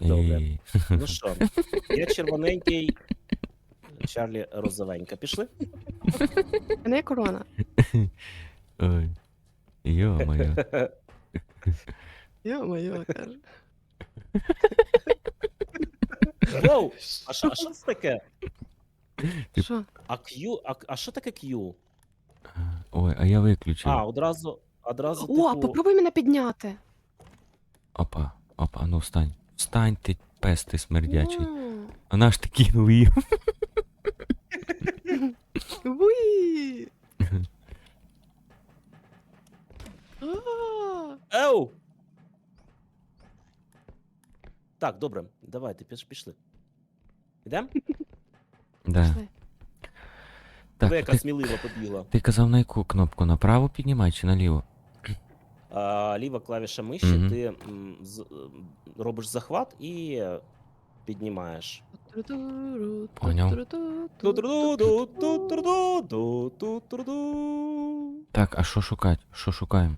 Добре. Ну що, я червоненький, Чарлі розовенька. Пішли? А не корона. Ой. Йо-моє. Йо-моє, каже. Воу! А що, а що це таке? Що? А Q, а, а що таке Q? Ой, а я виключив. А, одразу, одразу, О, а типу, попробуй мене підняти. Опа, опа, ну встань. Встань ти, пес ти смердячий. Вона ж ти кинув її. Уї. Еу! Так, добре, давайте, піш, пішли. Ідем? Да. Пішли. Ви Так, яка ти, смілива побігла. ти казав на яку кнопку? Направо піднімай чи наліво? А, ліва клавіша миші, Мгм. ти м, з, робиш захват і піднімаєш. Так, а що шукати? Що шукаємо?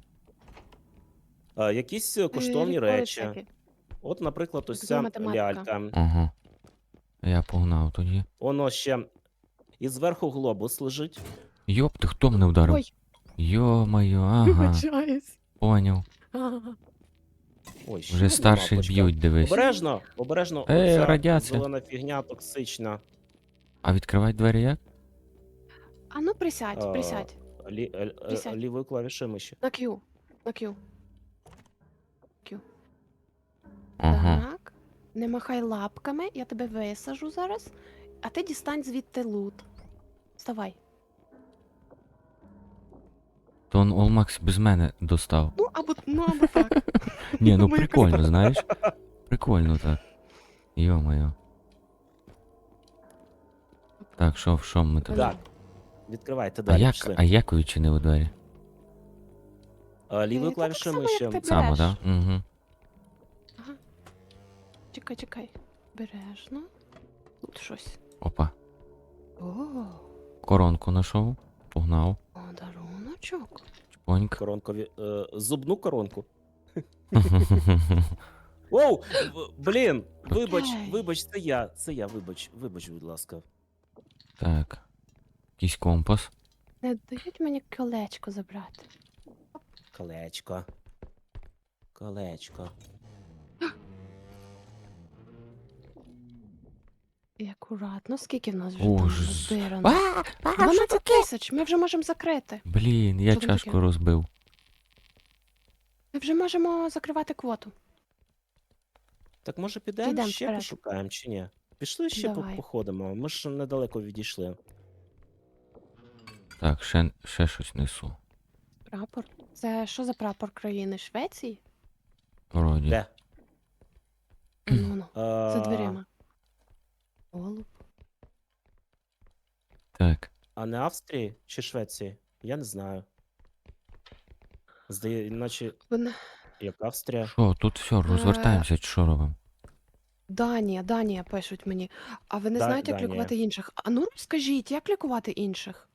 А, Якісь коштовні Е, речі. всякі. От, наприклад, ось Така ця математика. лялька. Ага. Я погнав тоді. Воно ще і зверху глобус лежить. Йоп, ти хто мене вдарив? Ой, Йо-моє, ага, вибачаюсь. Поняв. Ага. Ой, ще Вже одна старших б'ють, дивись. Обережно, обережно. Е, оця радіація. Зелена фігня токсична. А відкривати двері як? А ну присядь, А, присядь. Лі, е, е, Присядь. лівою клавішою миші. На Q. На Q. Ага. Так. Не махай лапками, я тебе висажу зараз. А ти дістань звідти лут. Вставай. То он Олмакс без мене достав. Ну, або, ну, або так. Ні, ну прикольно, знаєш? Прикольно так. Йо-моє. Так, що, що ми тут? Так. Відкривайте А як, пішли. а як відчинили двері? А, лівою Е, та так клавішою само, як миші. ти. Само, Береш. так? Угу. Чекай, чекай. Бережно. Тут щось. Опа. О, Коронку знайшов. Погнав. Подаруночок. Чпоньк. Коронкові. Е, зубну коронку. Оу! Блін! Вибач, вибач, це я. Це я, вибач, вибач, будь ласка. так. Якийсь компас. Не дають мені колечко забрати. Колечко. Колечко. І акуратно, скільки в нас вже О, там ж- розбирано? А, а, що 12 таке? тисяч, ми вже можемо закрити. Блін, я Що чашку таке? розбив. Ми вже можемо закривати квоту. Так може підемо Підем ще вперед. пошукаємо чи ні? Пішли ще по- Давай. походимо. Ми ж недалеко відійшли. Так, ще, ще щось несу. Прапор. Це що за прапор країни Швеції? Вроді. Де? Ну, ну, за А, дверима. Голуб. Так. А не Австрії чи Швеції? Я не знаю. Здає, наче Вона... як Австрія. Що, тут все, розвертаємося, чи що робимо? Данія, Данія пишуть мені. А ви не Да- знаєте, як Данія. лікувати інших? А ну скажіть, як лікувати інших?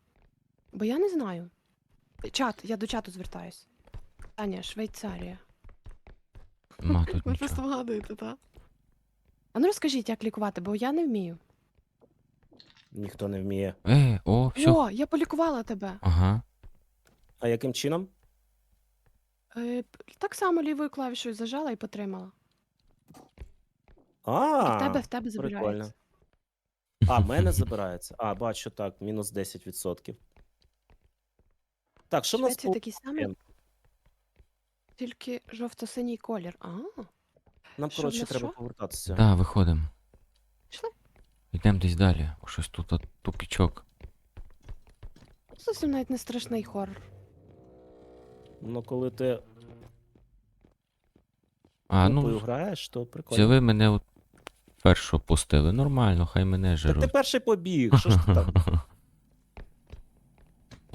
Бо я не знаю. Чат, я до чату звертаюсь. Данія, Швейцарія. Тут Ви нічого. просто вгадуєте, так? А ну розкажіть, як лікувати, бо я не вмію. Ніхто не вміє. Е, о, все. О, я полікувала тебе. Ага. А яким чином? Е, п- так само лівою клавішою зажала і потримала. І А, в тебе в тебе прикольно. забирається. А, в мене забирається. А, бачу, так, мінус 10%. Так, що в нас Швеція по такий самий, тільки жовто-синій колір. А, Нам, що в коротше, нас треба що? повертатися. Так, виходимо. пішли. Йдемо десь далі. Щось тут от, тупічок. Зовсім навіть не страшний хорор. Ну, коли ти А, ну, граєш, то це прикольно. ви мене от першого пустили. Нормально, хай мене Та ти жируть. перший побіг, що ж ти так?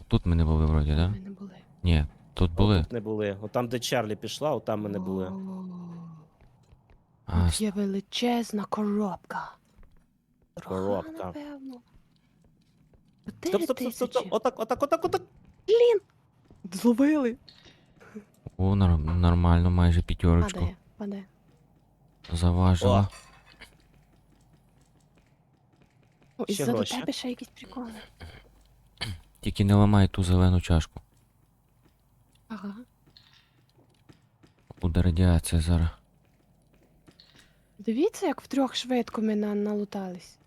Тут ми не були вроді, так? Да? Ми не були. Ні, тут були. Тут не були. От там, де Чарлі пішла, от там ми не були. О, А, Тут є величезна коробка. Дорога, Коробка. напевно. Стоп, Чотири стоп, стоп, стоп, стоп. тисячі. Отак, отак, отак, отак. Блін! Зловили. о, нор- нормально, майже п'ятерочку. Падає, падає. Заважила. О, і Ще за гроші. тебе ще якісь приколи. Тільки не ламай ту зелену чашку. Ага. Буде радіація зараз. Дивіться, як втрьох швидко ми на, налутались.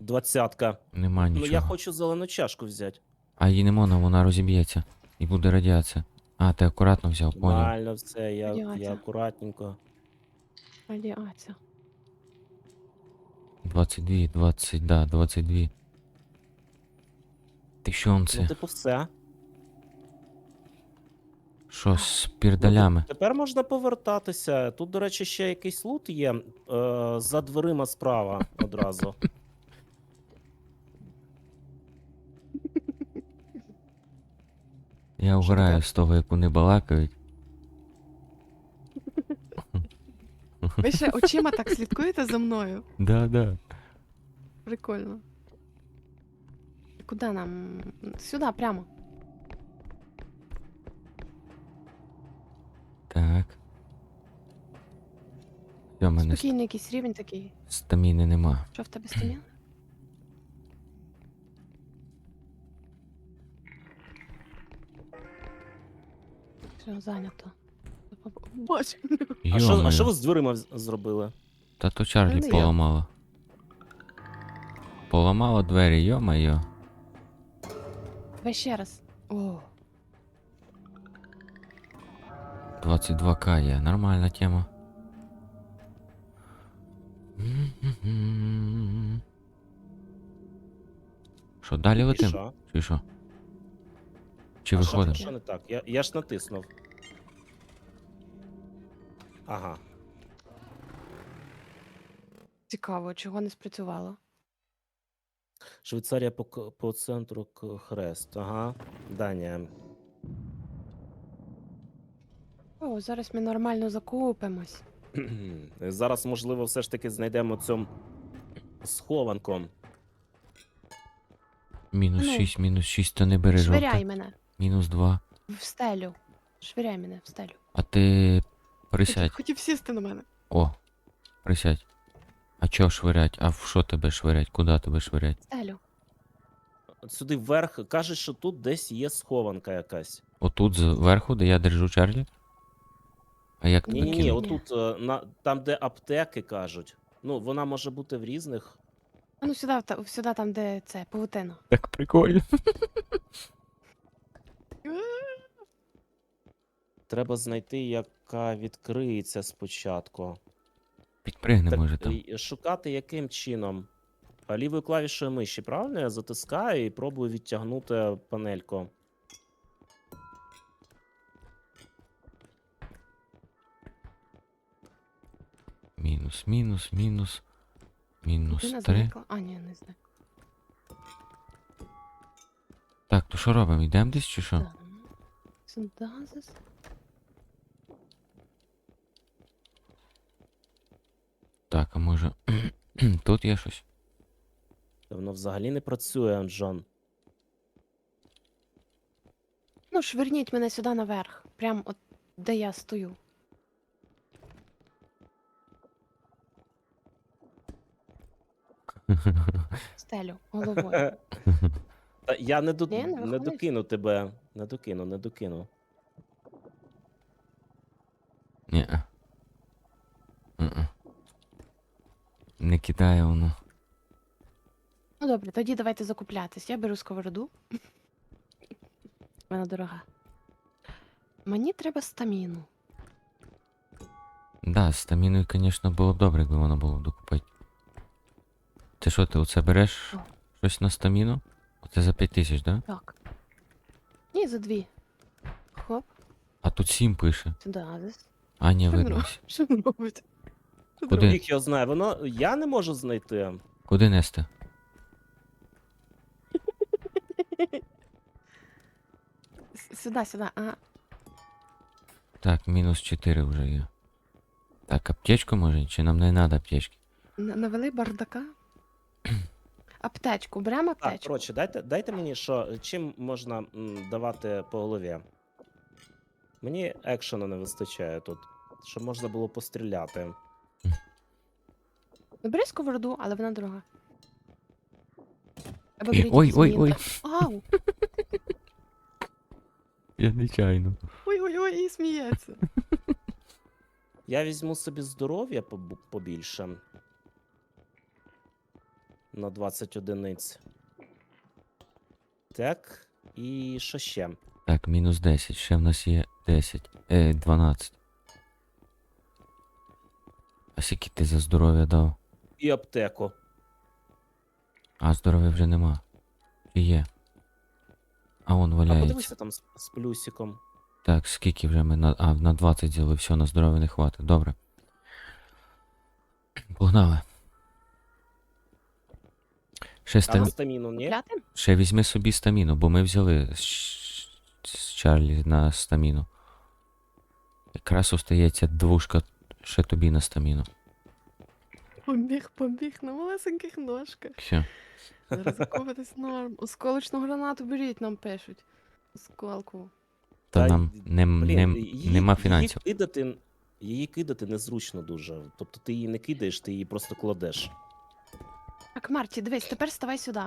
Двадцятка. Нема Ну нічого. я хочу зелену чашку взяти. А її не можна, вона розіб'ється. І буде радіація. А, ти акуратно взяв, поняв. Нормально все, я, я Радіація. акуратненько. Радіація. 22, 20, да, 22. Тисячонці. Ну, типу, все. Що з пірдалями? Тепер можна повертатися. Тут, до речі, ще якийсь лут є е, за дверима справа одразу. Я Що з того, як вони балакають. Ви ще очима так слідкуєте за мною? Да, да. Прикольно. Куди нам? Сюди, прямо. Так. Все, в мене ст- Спокійний якийсь рівень такий. стаміни нема. Що в тебе стамін? Все, зайнято. Боже. А що, а Йо-моє. що ви з дверима з- зробили? Та то Чарлі Мене є. поламала. Поламала двері, йо-моє. Давай ще раз. О, 22к є, нормальна тема. Що, далі І летим? що? Чи що? Чи А виходимо? що не так? Я, я ж натиснув. Ага. цікаво, чого не спрацювало. Швейцарія по, по центру к- хрест. Ага. Данія. О, зараз ми нормально закупимось. Зараз, можливо, все ж таки знайдемо цю схованку. Мінус Ну. 6, мінус 6, то не бери Швиряй жовте. мене Мінус 2. в стелю. Швиряй мене в стелю. А ти присядь. Хотів сісти на мене. О, присядь. А чого швирять? А в що тебе швирять? Куди тебе швирять? В Стелю. Сюди вверх кажуть, що тут десь є схованка якась. Отут зверху, де я держу Чарлі? А як тебе Ні, ні, ні, отут, е, на, там, де аптеки кажуть. Ну, вона може бути в різних. А ну сюди, та- сюди там, де це, павутина. Так прикольно. Треба знайти, яка відкриється спочатку. Підпригни, Так, може там. і шукати яким чином? А Лівою клавішою миші, правильно? Я затискаю і пробую відтягнути панельку. Мінус, мінус, мінус. Мінус Павутина 3. зникла. А, ні, не зникла. Так, то що робимо? Йдемо десь чи що? Так. Сюди зас- Так, а може. Тут є щось? Та Воно взагалі не працює, Джон. Ну, швирніть мене сюди наверх. Прям от де я стою. Стелю головою. Та я не, до... Ні, не не виходить? докину тебе. Не докину, не докину. Ні. Не кидає воно. Ну добре, тоді давайте закуплятись. Я беру сковороду. Вона дорога. Мені треба стаміну. Да, з стаміною, звісно, було б добре, якби воно було докупити. Ти що, ти оце береш О. щось на стаміну? Оце за 5 тисяч, да? Так. Ні, за дві. Хоп, А тут 7 пише. сюди. азис. А, ні, видно. Що він робить? Куди? Їх його знає. Воно я не можу знайти. Куди нести? С- Сюди, сюди. Ага. Так, мінус 4 вже є. Так, аптечку може? Чи нам не треба аптечки? Навели бардака. Аптечку, беремо Так, аптечку. коротше, дайте, дайте мені, що чим можна м, давати по голові. Мені екшену не вистачає тут, щоб можна було постріляти. Ну, бери сковороду, але вона дорога. Або Ой, беріть ой, ой, змінка. Ау! Я нечайно. Ой-ой-ой, і сміється. Я візьму собі здоров'я побу- побільше. На 20 одиниць. Так. І що ще? Так, мінус 10. Ще в нас є 10. Е, 12. А скільки ти за здоров'я дав? І аптеку. А здоров'я вже нема. Чи є? А он А подивися там з, з плюсиком. Так, скільки вже ми на. А, на 20 взяли, все, на здоров'я не хватить. Добре. Погнали. Ще, А стам... стаміну, ні? Купляти? Ще візьми собі стаміну, бо ми взяли з, з Чарлі на стаміну. Якраз остається двушка ще тобі на стаміну. Побіг, побіг на малесеньких ножках. Все. Зараз закупитись норм. Осколочну гранату беріть, нам пишуть. Осколку. Та Та нам не, Блін, не, її- нема її фінансів. кидати, її кидати незручно дуже. Тобто ти її не кидаєш, ти її просто кладеш. Так, Марті, дивись, тепер ставай сюди.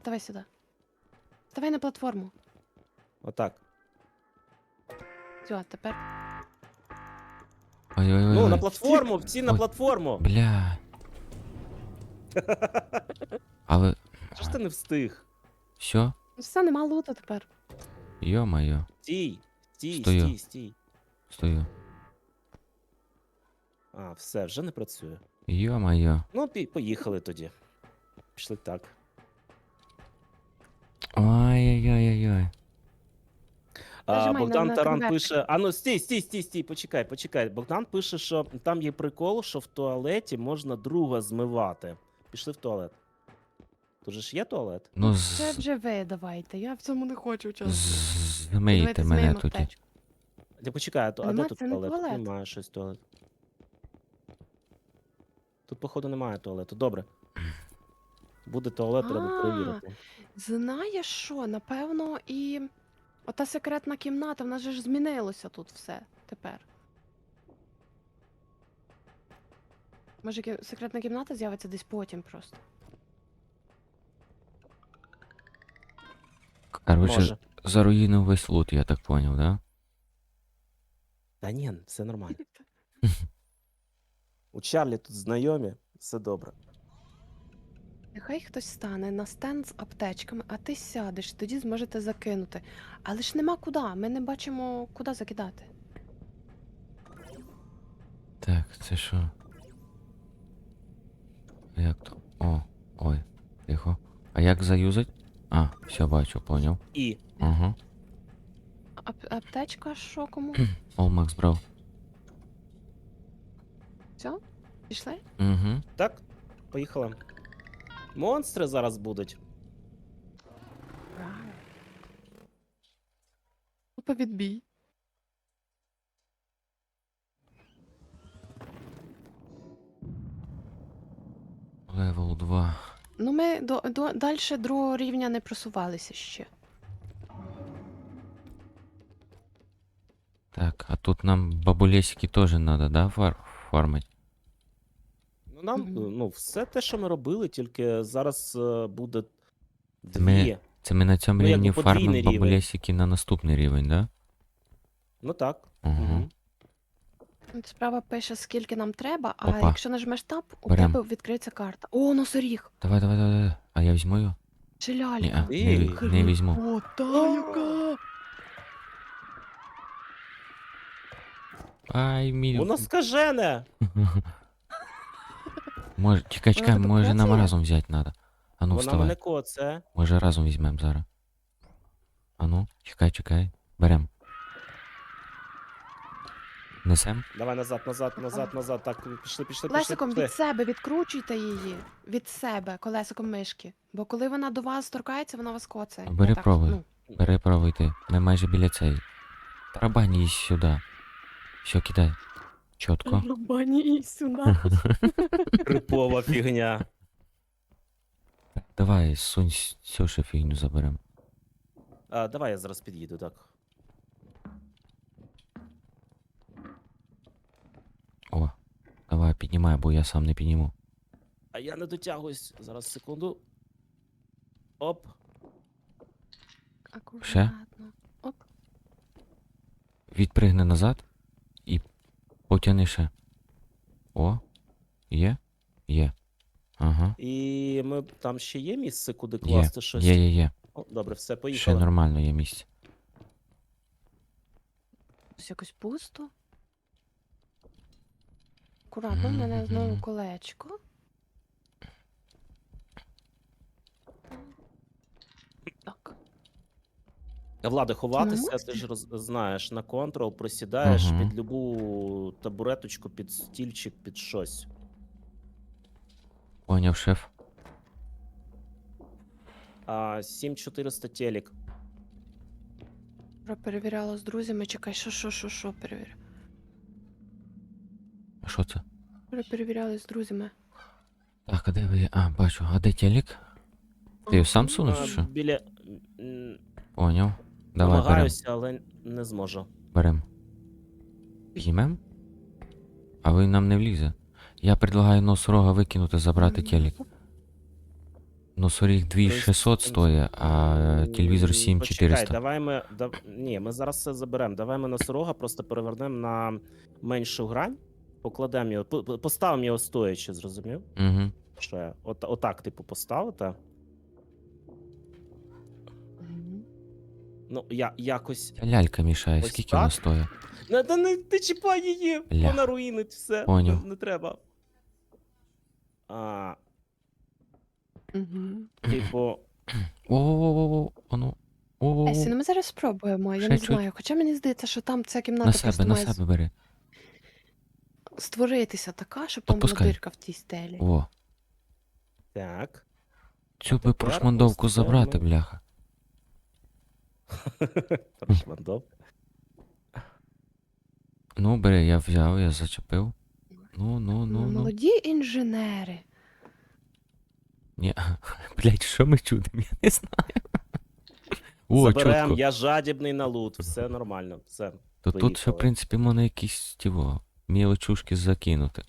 Ставай сюди. Ставай на платформу. Отак. Все, а тепер. Ой-ой-ой. Ну, на платформу, всі на Ой. платформу. Бля. Але. Що ж ти не встиг? Все? Ну все, нема лута тепер. Йо-моє. Стій, стій, Стою. стій, стій. Стою. А, все, вже не працює. Йо-моє. Ну, пі- поїхали тоді. Пішли так. Ой-ой-ой-ой. А, Нажимай на- Богдан на Таран пише: а ну стій, стій, стій, стій, почекай, почекай. Богдан пише, що там є прикол, що в туалеті можна друга змивати. Пішли в туалет. Тут же ж є туалет? Ну, Це вже ви давайте, я в цьому не хочу з- участвувати. змийте Давайте мене змиємо тоді. аптечку. Я а, то- а Нема, де тут це не туалет? Туалет. немає щось туалет. Тут, походу, немає туалету. Добре. Буде туалет, треба А. перевірити. Знаєш що, напевно, і ота секретна кімната, в нас же ж змінилося тут все тепер. Може, кі- секретна кімната з'явиться десь потім просто. Короче, Може. заруїнив весь лут, я так поняв, да? Та ні, все нормально. У Чарлі тут знайомі, все добре. Нехай хтось стане на стенд з аптечками, а ти сядеш, тоді зможете закинути. Але ж нема куди, ми не бачимо, куди закидати. Так, це що? Як то? О, ой, тихо. А як заюзать? А, все бачу, поняв. І Ага. Ап- аптечка що кому? Ол Макс брав. Все? Пішли? Угу. так, поїхали. Монстри зараз будуть. Опа відбій. Левел 2. Ну, ми до, до, далі другого рівня не просувалися ще. Так, а тут нам бабулесики теж надо, да, фар фармить? Ну, нам, Мгм. ну, все те, що ми робили, тільки зараз е, буде дві. Ми- Це ми на цьому Ну, рівні фармимо бабулесики на наступний рівень, да? Ну так. Угу. Справа пише, скільки нам треба, а Опа. якщо нажмеш тап, у Берем. тебе відкриється карта. О, носоріг! Давай, давай, давай, давай. А я візьму його? Чи Ні, а, не, Ей. не візьму. О, та яка! Ай, мій. Воно скажене! Може, чекай, чекай, Вона може нам разом взяти надо. А ну, Вона вставай. мене коце. Може разом візьмемо зараз. А ну, чекай, чекай. Берем. Несем? Давай назад, назад, назад, назад. Так, пішли, пішли, пішли. Колесиком пішли. від себе відкручуйте її. Від себе, колесиком мишки. Бо коли вона до вас торкається, вона вас коцає. Бери Я пробуй. ну, Бери право йти. Ми майже біля цієї. Тарабань її сюди. Все, кидай. Чітко. Рубані і сюди. Крипова фігня. Давай, сунь цю ще фігню заберем. А, давай я зараз під'їду, так. О, давай, піднімай, бо я сам не підніму. А я не дотягуюсь. Зараз секунду. Оп. Акуратно. Оп. Відпригни назад потягни ще. О, є? Є. Ага. І ми там ще є місце, куди Є, класти щось. є, є, є. О, добре, все, Ще нормально є місце. Ось якось пусто. Акуратно, в мене знову колечко. Так. Влада, ховатися, можете? ти ж роз... знаєш, на контрол просідаєш Мгм. під любу табуреточку, під стільчик, під щось. Поняв, шеф. А 7400 телек. Про перевіряла з друзями. Чекай, що, що, що, що перевір. А що це? Про перевіряли з друзями. Так, а де ви? А, бачу. А де телек? Ти сам сунеш, що? біля. Поняв. Давай берем. Намагаюся, але не зможу. Берем. Піднімем? А ви нам не влізе. Я предлагаю носорога викинути, забрати телек. Носоріг 2600 стоїть, а телевізор М, 7400. Почекай, давай ми. Да... Ні, ми зараз все заберемо. Давай ми носорога просто перевернемо на меншу грань, покладемо його, по- по- поставимо його стоячи, зрозумів? Угу. Що я? От, отак, типу, поставити. Ну, я якось. Ця лялька мішає, Ось скільки вона так? стоїть? Не, та не ти чіпай її, Ля. вона руїнить все. Поняв. Не, не треба. А, типу, О-о-о-о. О-о-о. Есі, ну ми зараз спробуємо, я Ще не чуть. знаю. Хоча мені здається, що там ця кімната На просто себе, на має себе бери. створитися така, щоб там була Отпускай. дирка в тій стелі. О, так. цю би тепер прошмандовку ось забрати, ми- бляха. Прошмандов. Ну, бери, я взяв, я зачепив. Ну, ну, ну, Ну. Молоді інженери. Ні. Блять, що ми чудимо? Я не знаю. О, Заберем, чітко. я жадібний на лут, все нормально, все. То тут ще, в поїхали. принципі, можна якісь тіво, мілочушки закинути.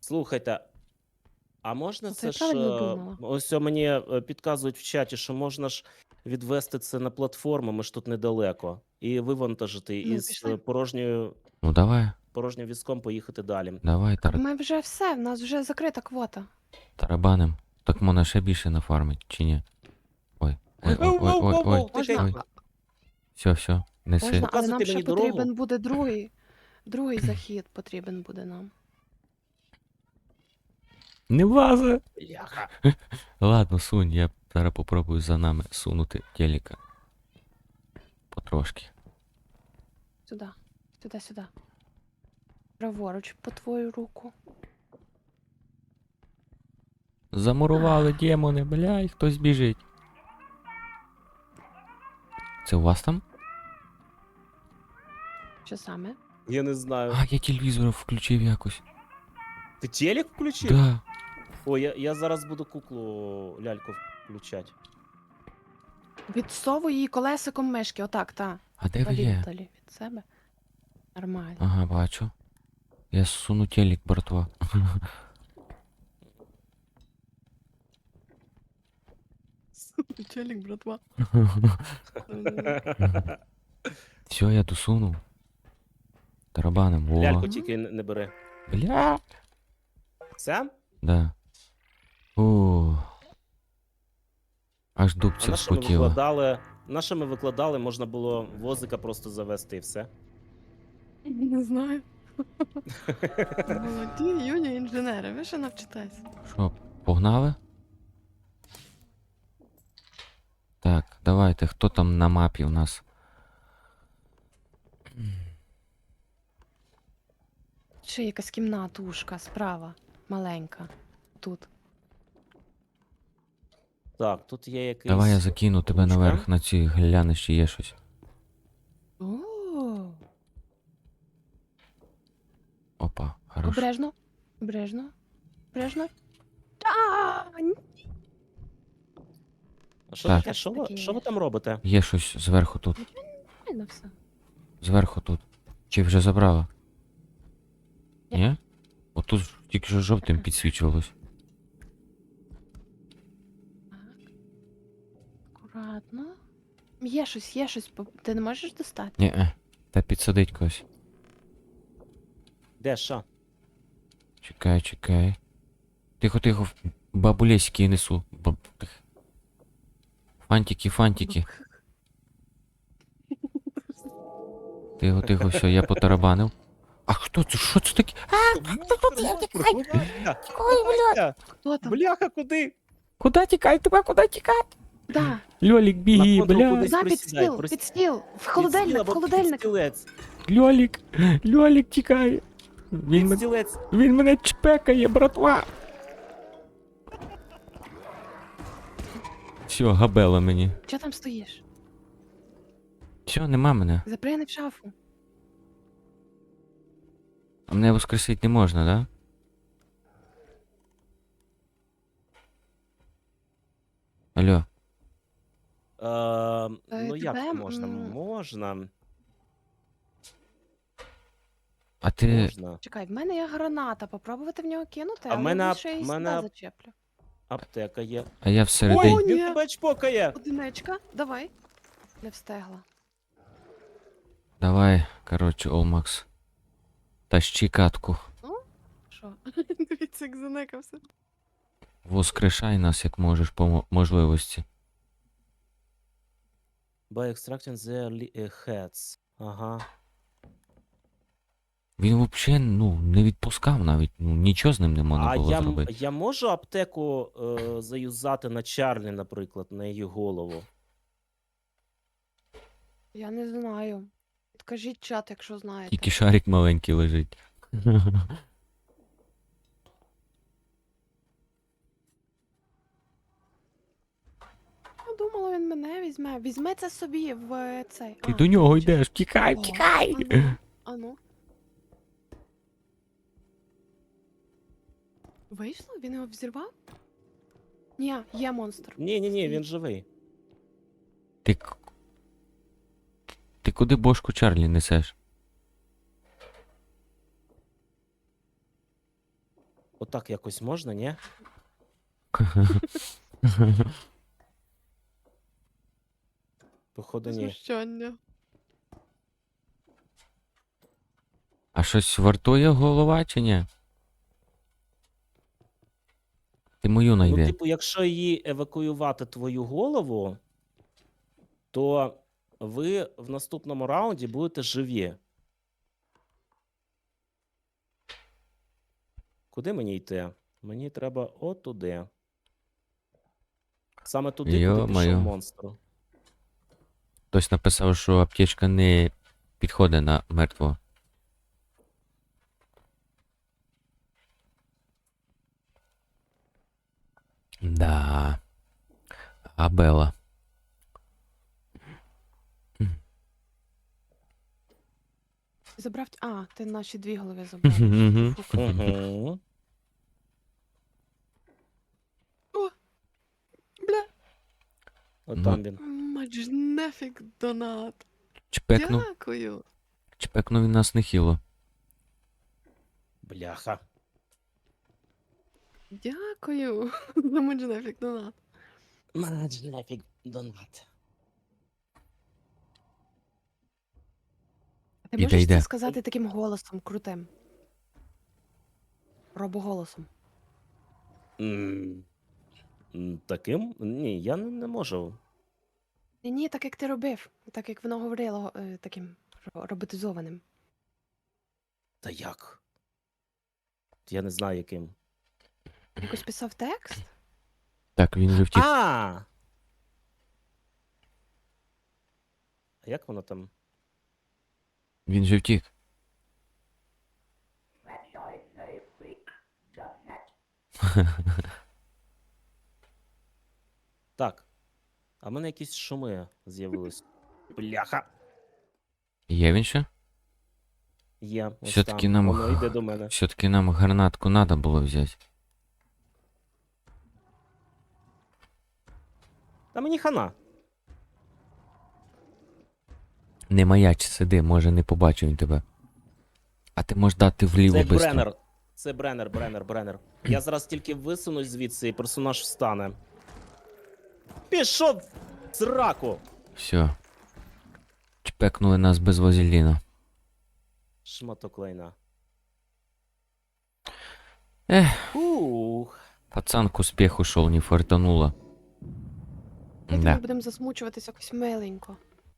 Слухайте, а можна це це ж. правильно е, думала. Ось о мені е, підказують в чаті, що можна ж відвести це на платформу, ми ж тут недалеко, і вивантажити, Ну, і з пішли. порожньою, Ну давай, порожнім візком поїхати далі. давай, тар... Ми вже все, в нас вже закрита квота. тарабаним. Так можна ще більше нафармить, чи ні? Ой, ой, ой, ой, ой, ой. Можна, тихенько. Все, все, неси. Можна, але Показуйте нам ще мені дорогу. потрібен буде другий. Другий захід потрібен буде нам. Не влазе. Ладно, сунь, я зараз попробую за нами сунути телека. Потрошки. Сюди. Сюди, сюди. Праворуч по твою руку. Замурували демони, блядь, хтось біжить. Це у вас там? Що саме? Я не знаю. А, я телевізор включив якось. Ти телек включив? Да. О, я, я зараз буду куклу ляльку включати. Відсовуй її колесиком мишки, отак, та. А де ви Далі, є? далі від себе. Нормально. Ага, бачу. Я суну телек, братва. Челік, братва. Все, я досунув. Тарабаним, во. Ляльку тільки не не бери. Бля. Це? Да. О. Аж А дубця на ми вспотіло. викладали? На ми викладали, можна було возика просто завести і все. Не знаю. Молоді юні інженери, ви ще навчитесь. Що, погнали? Так, давайте, хто там на мапі у нас? Ще якась кімнатушка справа, маленька. Тут. Так, тут є якийсь. Давай я закину тебе ручка. наверх на ці гляни, ще є щось. О, Опа, хорошо. обережно. Обережно. Обережно. А, ні. Що Так. таке? Що ви, Таке що ви там робите? Є щось зверху тут. Нормально все. Зверху тут. Чи вже забрала? Ні. Ні? Отут ж Тільки що жовтим підсвічувалось. Є щось, є щось. по- Ти не можеш достати? Ні, е. Та підсадить когось. Де що? Чекай, чекай. Тихо, тихо. Бабу лесики несу. Баб... Фантики, фантики. Тихо, тихо, все, я потарабанив. А хто це? Що це таке? Хто там? Бляха, куди? Куди тікай, тебе куди тікай? Да. Льолік, біги, бля. кудись. За під присідай, стіл, присі- під стіл. В холодильник, в холодильник. стілець. Льолік, Льолік тікає. Він, мен- стілець. він мене чпекає, братва. Все, габела мені. Чого там стоїш? Все, нема мене. Запригни в шафу. А мене воскресити не можна, да? Алло, Е, ну як тебе, можна? м, Можна. а ти. Можна. Чекай, в мене є граната. Попробувати в нього кинути, А в але мене ап- і в сюди мене- зачеплю. Аптека є. А я Ой, всередині. Ой, він ні. тебе чпокає. Одиничка, давай. Не встигла. Давай, коротше, Олмакс. Тащи катку. Що? Дивіться, як заникався. Воскрешай нас, як можеш по мо- можливості. By extracting their eh, heads. Ага. Він взагалі ну, не відпускав навіть, ну нічого з ним не можна А було я, зробити. я можу аптеку е, заюзати на Чарлі, наприклад, на її голову. Я не знаю. Підкажіть чат, якщо знаєте. Тільки шарик маленький лежить. думала, він мене візьме. Візьме це собі в е, цей. Ти А, до нього точно. йдеш, тікай, О, тікай! Ану, ану. Вийшло? Він його взірвав? Ні, є монстр. Ні, ні, ні, він живий. Ти. к- Ти куди бошку Чарлі несеш? Отак якось можна, ні? Походу, ні. Знущання. А щось вартує голова чи ні? Ти мою Ну, найди. типу, якщо її евакуювати твою голову, то ви в наступному раунді будете живі. Куди мені йти? Мені треба отуди. Саме туди, куди Йо-моє. пішов монстр. Хтось написав, що аптечка не підходить на мертвого. Да. Абела. Забрав. А, ти наші дві голови забрав. Угу. Бля. Отам він. Мач нефік донат. Чпекнув, Дякую. чпекнув він нас нехило. Бляха. Дякую. За мач нефік донат. Менедж нафіг донат. Ти Іде, можеш іде. це сказати таким голосом крутим? Робоголосом. М, м, Таким? Ні, я не, не можу. Ні, ні, так як ти робив, так як воно говорило е, таким ро- роботизованим. Та як? Я не знаю, яким. Якось писав текст? Так, він вже втік. А! А як воно там? Він же втік. Так. А в мене якісь шуми з'явились. Бляха! Є він ще? Є. Ось Все-таки там. нам Воно йде до мене. Все-таки нам гранатку надо було взяти. Та мені хана. Не маяч, сиди, може не побачив він тебе. А ти можеш дати вліво як бистро. Бреннер. Це Бренер, Бренер, Бренер. Я зараз тільки висунусь звідси, і персонаж встане. Пішов в сраку! Все. Чпекнули нас без вазеліна. Шматок лайна. Ех, Ух. пацан к успеху шел, не фартануло. Давайте Да. ми будемо засмучуватись якось миленько.